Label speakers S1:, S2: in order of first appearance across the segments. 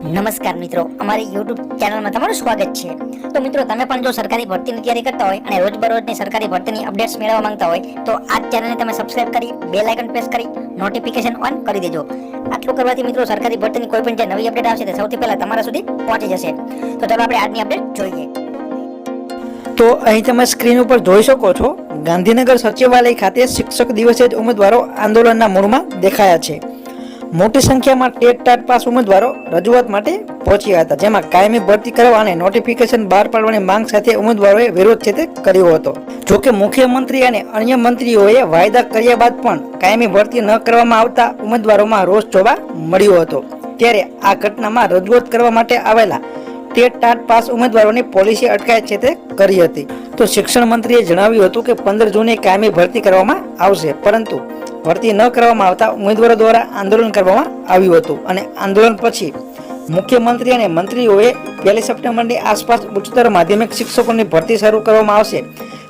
S1: નમસ્કાર મિત્રો, અમારી યુટ્યુબ ચેનલમાં તમારું સ્વાગત છે. તો મિત્રો, તમે પણ જો સરકારી ભરતીની તૈયારી કરતા હોય અને રોજબરોજની સરકારી ભરતીની અપડેટ્સ મેળવવા માંગતા હોય, તો આ ચેનલને તમે સબસ્ક્રાઇબ કરી બે લાઇકન પ્રેસ કરી નોટિફિકેશન ઓન કરી દેજો. આટલું કરવાથી મિત્રો, સરકારી ભરતીની કોઈ પણ જે નવી અપડેટ આવશે, તે સૌથી પહેલા તમારા સુધી પહોંચી જશે. તો ચાલો આપણે આજની અપડેટ જોઈએ.
S2: તો અહીં તમે સ્ક્રીન ઉપર જોઈ શકો છો, ગાંધીનગર સચિવાલય ખાતે શિક્ષક દિવસે જ ઉમેદવારો આંદોલનના મૂળમાં દેખાયા છે. મોટી સંખ્યામાં ટેટ ટાટ પાસ ઉમેદવારો રજૂઆત માટે પહોંચ્યા હતા. જેમાં કાયમી ભરતી કરવા અને નોટિફિકેશન બહાર પાડવાની માંગ સાથે ઉમેદવારોએ વિરોધ છે તે કર્યો હતો. જોકે મુખ્યમંત્રી અને અન્ય મંત્રીઓએ વાયદા કર્યા બાદ પણ કાયમી ભરતી ન કરવામાં આવતા ઉમેદવારોમાં રોષ જોવા મળ્યો હતો. ત્યારે આ ઘટનામાં રજૂઆત કરવા માટે આવેલા ટેટ ટાટ પાસ ઉમેદવારોની પોલિસી અટકાયત છે તે કરી હતી. તો શિક્ષણ મંત્રીએ જણાવ્યું હતું કે પંદર જૂને કાયમી ભરતી કરવામાં આવશે, પરંતુ ભરતી ન કરવામાં આવતા ઉમેદવારો દ્વારા આંદોલન કરવામાં આવ્યું હતું અને આંદોલન પછી મુખ્યમંત્રી અને મંત્રીઓએ પહેલી સપ્ટેમ્બરની આસપાસ ઉચ્ચતર માધ્યમિક શિક્ષકોની ભરતી શરૂ કરવામાં આવશે.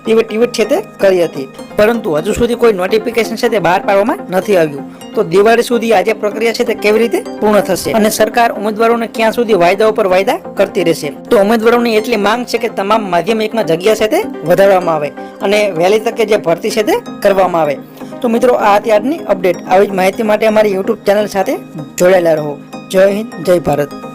S2: તેવી ટ્વીટ છે તે કરી હતી. પરંતુ હજુ સુધી કોઈ નોટિફિકેશન છે તે બહાર પાડવામાં નથી આવ્યું. તો દિવાળી સુધી આજે પ્રક્રિયા છે તે કેવી રીતે પૂર્ણ થશે? અને સરકાર ઉમેદવારોને ક્યાં સુધી વાયદા ઉપર વાયદા કરતી રહેશે? તો ઉમેદવારોની એટલી માંગ છે કે તમામ માધ્યમિકમાં જગ્યા છે તે વધારવામાં આવે અને વહેલી તકે જે ભરતી છે તે કરવામાં આવે. તો મિત્રો, આ હતી આજની અપડેટ આવી જ માહિતી માટે અમારી યુટ્યુબ ચેનલ સાથે જોડાયેલા રહો. જય હિન્દ, જય ભારત.